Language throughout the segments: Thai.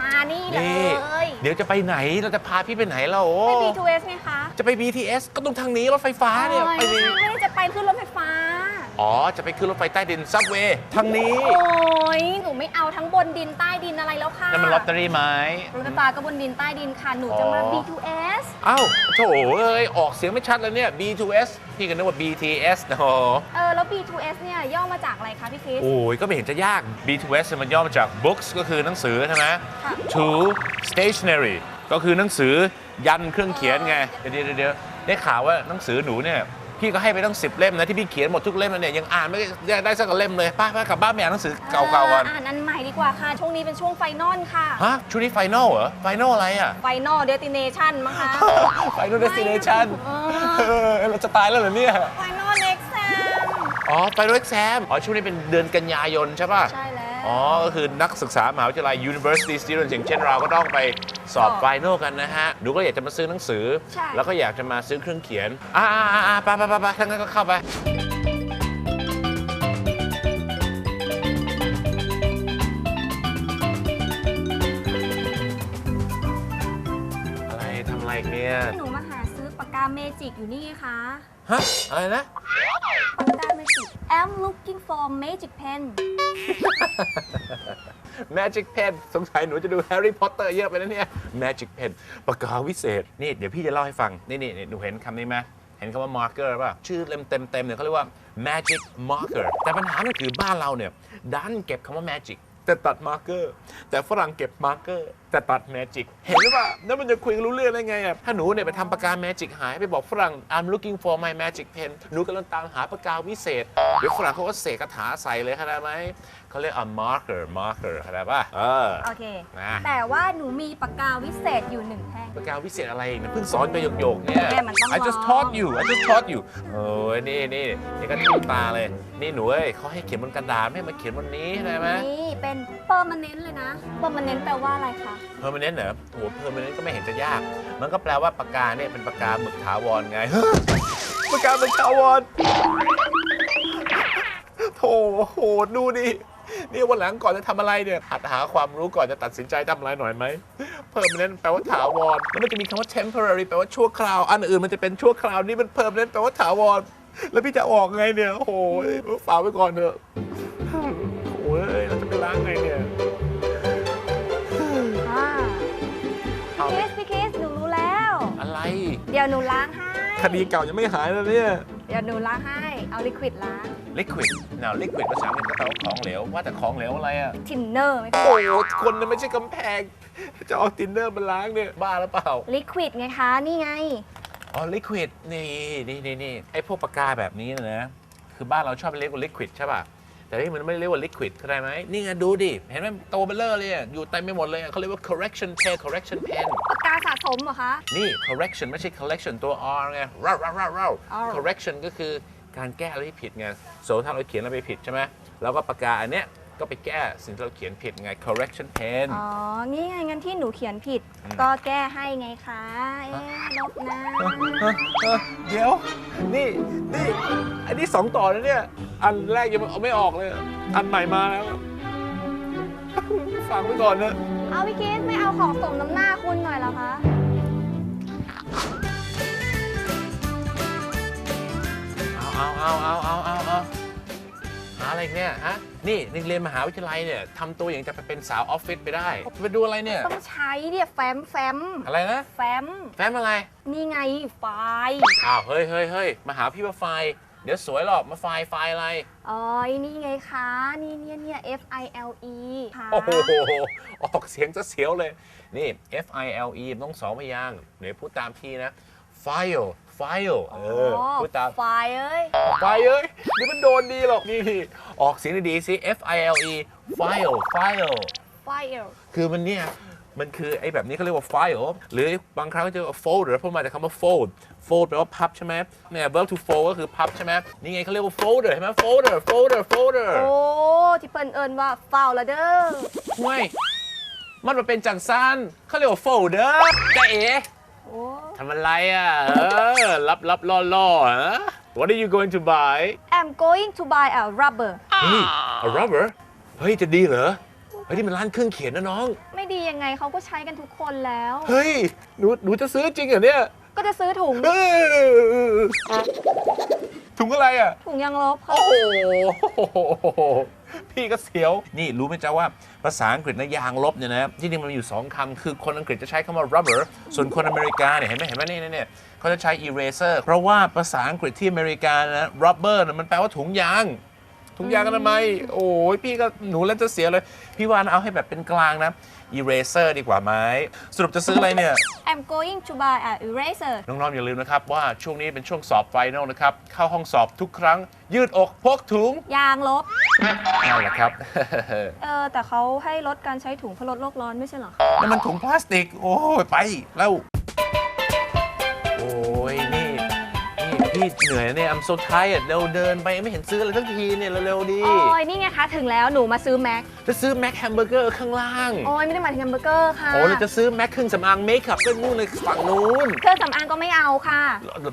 มานี่เลนี่ยเดี๋ยวจะไปไหนเราจะพาพี่ไปไหนเราโอ้ไป B2S ไงคะจะไป BTS ก็ต้องทางนี้รถไฟฟ้าเนี่ยโอ้ไปไม่นี่ใช่ไม่ได้จะไปขึ้นรถไฟฟ้า อ๋อ จะไปขึ้นรถไฟใต้ดินซับเวย์ทางนี้โอ้ยหนูไม่เอาทั้งบนดินใต้ดินอะไรแล้วค่ะนั่นมันลอตเตอรี่ไหม รถไฟฟ้าก็บนดินใต้ดินค่ะ หนูจะมา อ๋อ B2S เอ้าโถเอ้ย ออกเสียงไม่ชัดเลยเนี่ย B2S พี่ก็นึกว่า BTS นะโหเออแล้ว B2S เนี่ยย่อมาจากอะไรคะพี่คริส โอ้ยก็ไม่เห็นจะยาก B2S มันย่อมาจาก books ก็คือหนังสือใช่ไหม ค่ะ to stationery ก็คือหนังสือยันเครื่องเขียนไง เดี๋ยวเดี๋ยวเดี๋ยวได้ข่าวว่าหนังสือหนูเนี่ย พี่ก็ให้ไปตั้ง10เล่มนะที่พี่เขียนหมดทุกเล่มแล้วเนี่ยยังอ่านไม่ได้ได้สักเล่มเลยไป้าป้ากลับบ้านไปอ่านหนังสือเก่าๆก่อนอ่านอันใหม่ดีกว่าค่ะ ช่วงนี้เป็นช่วงไฟนอลค่ะฮะชุดนี้ไฟนอลเหรอไฟนอลอะไรอะไฟนอลเดติเนชันมั้งคะไฟนอลเดสติเนชันเออเราจะตายแล้วเหรอเนี่ยไฟนอลเอ็กซมอ๋อไฟนอลเอ็กซมอ๋อช่วงนี้เป็นเดือนกันยายนใช่ป่ะใช่แล้วอ๋อก็คือนักศึกษามหาวิทยาลัย University Students อย่างเช่นเราก็ต้องไป สอบสอบไฟนอลกันนะฮะหนูก็อยากจะมาซื้อหนังสือ ใช่ แล้วก็อยากจะมาซื้อเครื่องเขียน อ่าอ่าอ่าไปไปไปไปทั้างนั้นก็เข้าไป อะไรทำอะไรอีกเนี่ย หนูมาหาซื้อปากกาเมจิกอยู่นี่ไงคะ ฮะ อะไรนะปากกาเมจิก I'm looking for magic pen Magic Pen สงสัยหนูจะดู Harry Potter เยอะไปนะเนี่ย Magic Pen ปากกาวิเศษ นี่เดี๋ยวพี่จะเล่าให้ฟัง นี่นี่นี่หนูเห็นคำนี้ไหมเห็นคำว่า marker ป่ะ ชื่อเล่มเต็มเต็มๆเนี่ยเขาเรียกว่า Magic Marker แต่ปัญหาเนี่ยคือบ้านเราเนี่ย ดันเก็บคำว่า Magic แต่ตัด marker แต่ฝรั่งเก็บ marker แต่ตัด magic เห็นหรือเปล่าแล้วมันจะคุยกันรู้เรื่องได้ไงอะถ้าหนูเนี่ยไปทำปากกา magic หายไปบอกฝรั่ง I'm looking for my magic pen หนูกำลังตามหาปากกาวิเศษ เดี๋ยวฝรั่งเขาก็เสกคาถาใส่เลยเข้าใจไหมเขาเรียก a marker marker เข้าใจป่ะเออ โอเค นะ แต่ว่าหนูมีปากกาวิเศษอยู่หนึ่งแท่ง ปากกาวิเศษอะไรอีกเนี่ยเพิ่งสอนไปหยกๆเนี่ย แม่มันต้อง I just ลอง taught you I just taught you โอ้ยนี่นี่นี่ก็ทิ้งตาเลย นี่หนูเอ้ยเขาให้เขียนบนกระดาษไม่ให้มาเขียนบนนี้เข้าใจไหม นี่เป็น permanent เลยนะ permanent แปลว่าอะไรคะเพอร์มานเนนต์เหรอโอ้โหเพอร์มานเนนต์ก็ไม่เห็นจะยาก มันก็แปลว่าปากกาเนี่ยเป็นปากกาหมึกถาวรไง ปากกาหมึกถาวรโถโหดูดินี่วันหลังก่อนจะทำอะไรเนี่ยหัดหาความรู้ก่อนจะตัดสินใจทำอะไรหน่อยไหม permanent แปลว่าถาวร แล้วมันจะมีคำว่า temporary แปลว่าชั่วคราว อันอื่นมันจะเป็นชั่วคราว นี่มัน permanent แปลว่าถาวร แล้วพี่จะออกไงเนี่ย โอ้โหฝากไว้ก่อนเถอะ เดี๋ยวหนูล้างให้ คดีเก่ายังไม่หายเลยเนี่ยเดี๋ยวหนูล้างให้ เอาลิควิดล้าง liquid now liquid ภาษาอังกฤษก็แปลว่าของเหลว ว่าแต่ของเหลวอะไรอะ ทินเนอร์ไหมคะโอ้โหคนนั้นไม่ใช่กำแพง จะเอาตินเนอร์มาล้างเนี่ย บ้าหรือเปล่า ลิควิดไงคะ นี่ไง อ๋อ liquid นี่นี่นี่นี่ไอ้พวกปากกาแบบนี้นะ คือบ้านเราชอบเรียกว่า liquid ใช่ป่ะ แต่ที่มันไม่เรียกว่า liquid เข้าใจไหมนี่ไงดูดิ เห็นไหมโตเบลเลอร์เลยอะอยู่เต็มไปหมดเลยอะเขาเรียกว่า correction pen correction pen ปากกาสะสมเหรอคะ นี่ correction ไม่ใช่ collection ตัว R ไงเราเราเราเรา R correction ก็คือการแก้อะไรที่ผิดไงโสถ้าเราเขียนอะไรไปผิดใช่ไหมแล้วก็ปากกาอันเนี้ยก็ไปแก้สิ่งที่เราเขียนผิดไง correction pen อ๋อ นี่ไงงั้นที่หนูเขียนผิดอืมก็แก้ให้ไงคะ เอ๊ะลบนะเดี๋ยว นี่นี่อันนี้สองต่อแล้วเนี่ย อันแรกยังเอาไม่ออกเลย อันใหม่มาแล้วฟังไว้ก่อนนะเอาพี่คิสไม่เอาของสมน้ำหน้าคุณหน่อยเหรอคะ เอาเอาเอาเอาเอาเอาเอาหาอะไรอีกเนี่ยฮะนี่นักเรียนมหาวิทยาลัยเนี่ยทำตัวอย่างจะไปเป็นสาวออฟฟิศไปได้ไปดูอะไรเนี่ย ต้องใช้เนี่ยแฟ้มแฟ้มอะไรนะ แฟ้มแฟ้มอะไรนี่ไงไฟล์อ้าวเฮ้ยเฮ้ยเฮ้ยมาหาพี่ว่าไฟล์เดี๋ยวสวยหรอกมาไฟล์ไฟล์อะไร อ๋อนี่ไงคะนี่เนี่ยเนี่ย F I L E ค่ะโอ้โหออกเสียงจะเสียวเลย นี่ F I L E ต้องสองพยางค์เดี๋ยวพูดตามพี่นะ file file เออพูดตามไฟล์เอ้ยไฟเอ้ยเดี๋ยวมันโดนดีหรอกนี่พี่ออกเสียงดีๆสิ F I L E file file ไฟล์คือมันเนี่ยมันคือไอ้แบบนี้เขาเรียกว่า file หรือบางครั้งก็จะเรียกว่า folder เพราะมาจากคำว่า fold fold แปลว่าพับใช่ไหมเนี่ย verb to fold ก็คือพับใช่ไหมนี่ไงเขาเรียกว่า folder เห็นไหม folder folder folder โอ้ที่เปิ้นเอิญว่าเฝ้าละเด้อห่วยมันมาเป็นจังซันเขาเรียกว่า folder แต่เอ๋โอ้ทำอะไรอะเออ รับรับล่อล่อๆฮะ What are you going to buy I'm going to buy a rubber เฮ้ย a rubber เฮ้ย จะดีเหรอ เฮ้ย นี่มันร้านเครื่องเขียนนะน้อง ไม่ดียังไงเขาก็ใช้กันทุกคนแล้ว เฮ้ย หนูหนูจะซื้อจริงเหรอเนี่ย ก็จะซื้อถุง เออถุงอะไรอะ ถุงยางลบค่ะ โอ้โห พี่ก็เสียว นี่รู้ไหมจ๊ะว่าภาษาอังกฤษนะยางลบเนี่ยนะที่จริงมันมีอยู่สองคำคือคนอังกฤษจะใช้คำว่า rubber ส่วนคนอเมริกาเนี่ยเห็นไหมเห็นไหมนี่นี่เนี่ยเขาจะใช้ eraser เพราะว่าภาษาอังกฤษที่อเมริกานะ rubber นะมันแปลว่าถุงยาง ถุงยางอนามัยโอ้ยพี่ก็หนูแล้วจะเสียเลย พี่ว่านะเอาให้แบบเป็นกลางนะ eraser ดีกว่าไหมสรุปจะซื้ออะไรเนี่ย I'm going to buy a eraser น้องๆอย่าลืมนะครับ ว่าช่วงนี้เป็นช่วงสอบไฟนอลนะครับ เข้าห้องสอบทุกครั้ง ยืดอกพกถุงยางลบ นั่นแหละครับ เออ แต่เขาให้ลดการใช้ถุงเพื่อลดโลกร้อนไม่ใช่เหรอ นั่นมันถุงพลาสติก โอ้ยไปแล้ว โอ้ยนี่นี่ พี่เหนื่อยนะเนี่ย I'm so tired เร็วเดินไปไม่เห็นซื้ออะไรสักทีเนี่ยเร็วๆดี โอ้ยนี่ไงคะ ถึงแล้วหนูมาซื้อแม็ก จะซื้อแม็กแฮมเบอร์เกอร์ข้างล่าง โอ้ยไม่ได้หมายถึงแฮมเบอร์เกอร์ค่ะโอ้เลยจะซื้อแม็กเครื่องสำอางเมคอัพก็นู่นเลยฝั่งนู้น เครื่องสำอางก็ไม่เอาค่ะ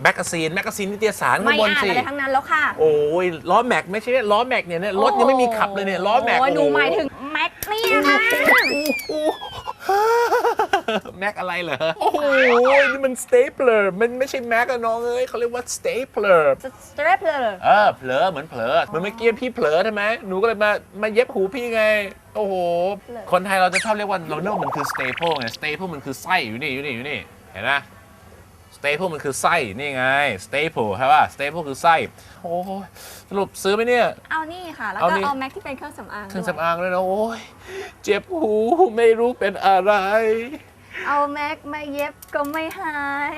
แมกกาซีน แมกกาซีนนิตยสารข้าไม่งบนอ่านสิอะไรทั้งนั้นแล้วค่ะ โอ้ยล้อแม็กไม่ใช่ล้อแม็กเนี่ยเนี่ยรถยังไม่มีขับเลยเนี่ยล้อแม็กโอ้ยหนูโอ้โหมายถึงแม็กนี่นะคะ แม็กอะไรเหรอ โอ้โห นี่มันสเตปเลอร์มันไม่ใช่แม็กอะน้องเอ้ยเขาเรียกว่าสเตปเลอร์สเตรปเลยเออเผลอเหมือนเผลอเหมือนเมื่อกี้พี่เผลอใช่ไหมหนูก็เลยมามาเย็บหูพี่ไง โอ้โห คนไทยเราจะชอบเรียกว่าเราเรียกว่ามันคือ staple ไง staple มันคือไส้อยู่นี่อยู่นี่อยู่นี่เห็นไหม staple มันคือไส้นี่ไง staple ใช่ป่ะ staple คือไส้โอ้ยสรุปซื้อไหมเนี่ย เอานี่ค่ะ แล้วเอาก็นี่เอาแม็กที่เป็นเครื่องสำอางเครื่องด้วยสำอางเลยนะโอ้ยเจ็บหูไม่รู้เป็นอะไร เอาแม็กมาเย็บก็ไม่หาย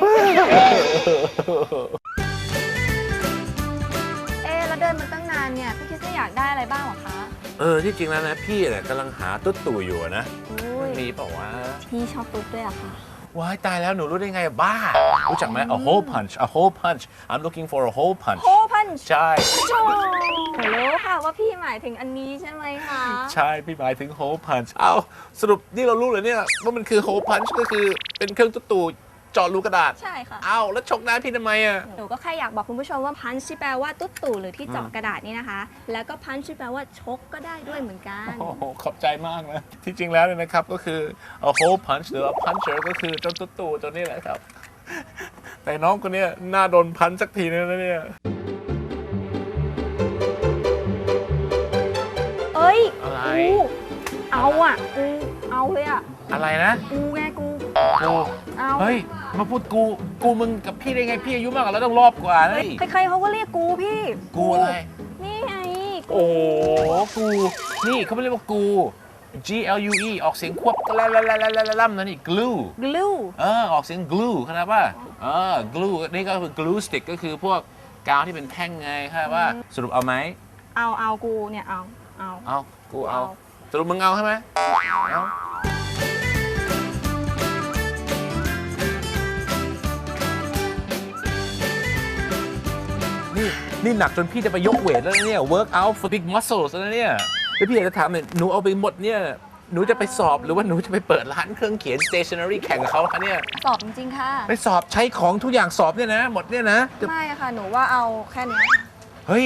เอ๊ะแล้วเดินมาตั้งนานเนี่ย พี่คริสเนี่ยอยากได้อะไรบ้างเหรอคะ เออ ที่จริงแล้วนะ พี่เนี่ยกำลังหาตุ๊ดตู่อยู่อะนะอุ้ยมีเปล่าวะพี่ชอบตุ๊ดด้วยอะค่ะว้ายตายแล้วหนูรู้ได้ไงบ้า รู้จักไหม a hole punch a hole punch I'm looking for a hole punch โคพั นช์ใช่โชรู้ค่ะว่าพี่หมายถึงอันนี้ใช่ไหมคะ ใช่พี่หมายถึง hole punch เอาสรุปนี่เรารู้เลยเนี่ยว่ามันคือ hole punch ก็คือเป็นเครื่องตุ๊ดตู่เจาะรูกระดาษใช่ค่ะ เอาแล้วชกหน้าพี่ทำไมอะหนูก็แค่อยากบอกคุณผู้ชมว่าพันช์ที่แปลว่าตุ๊ดตู่หรือที่เจาะกระดาษนี่นะคะ แล้วก็พันช์ที่แปลว่าชกก็ได้ด้วยเหมือนกัน โอ้โหขอบใจมากนะที่จริงแล้วเนี่ยนะครับก็คือ a hole punch หรือว่า puncher ก็คือเจ้าตุ๊ดตู่ตัวนี้แหละครับ แต่น้องคนเนี้ยน่าโดนพันสักทีนึงนะเนี่ย อ้ยอะไร กูเอาอะกูเอาเลยอะอะไรนะกูไงกูกูเอาเฮ้ย มาพูดกู กูมึงกับพี่ได้ไงพี่อายุมากกว่าแล้วต้องรอบกว่านะเฮ้ยนี่ใครๆเขาก็เรียกกูพี่กูอะไร นี่ไงโอ้โหกู นี่เขาไม่เรียกว่ากู G L U E ออกเสียงควบกละละละละละละล่ำนะนี่ glue กลูเออออกเสียง glue เข้าใจป่ะเออ glue นี่ก็คือ glue stick ก็คือพวกกาวที่เป็นแท่งไงเข้าใจป่ะสรุปเอาไหมเอาเอากูเนี่ยเอา เอา เอา กูเอา เอา สรุปมึงเอาใช่ไหมเอานี่นี่หนักจนพี่จะไปยกเวทแล้วนะเนี่ย work out for big muscles แล้วนะเนี่ยแล้วพี่อยากจะถามหน่อยหนูเอาไปหมดเนี่ย หนูจะไปสอบหรือว่าหนูจะไปเปิดร้านเครื่องเขียน stationery แข่งกับเขาคะเนี่ย สอบจริงๆค่ะ ไปสอบใช้ของทุกอย่างสอบเนี่ยนะ หมดเนี่ยนะจะไม่อะค่ะ หนูว่าเอาแค่เนี้ย เฮ้ย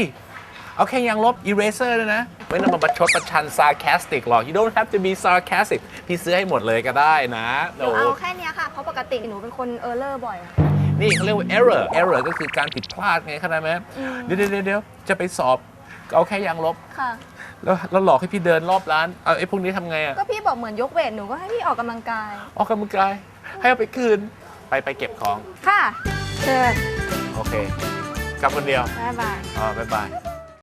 เอาแค่ยางลบ eraser เลยนะ ไม่ต้องมาประชดประชัน sarcastic หรอก you don't have to be sarcastic พี่ซื้อให้หมดเลยก็ได้นะหนูโอ้เอาแค่เนี้ยค่ะ เพราะปกติหนูเป็นคนเออร์เลอร์บ่อยอะนี่เขาเรียกว่า error error ก็คือการผิดพลาดไงเข้าใจไหมอืมเดี๋ยวเดี๋ยวเดี๋ยวจะไปสอบ เอาแค่ยางลบ ค่ะ แล้วแล้วหลอกให้พี่เดินรอบร้าน เอาไอ้พวกนี้ทำไงอะก็พี่บอกเหมือนยกเวทหนูก็ให้พี่ออกกำลังกาย ออกกำลังกาย ให้เอาไปคืน ไปไปเก็บของ ค่ะ เชิญโอเค กลับคนเดียวบ๊ายบาย อ๋อบ๊ายบาย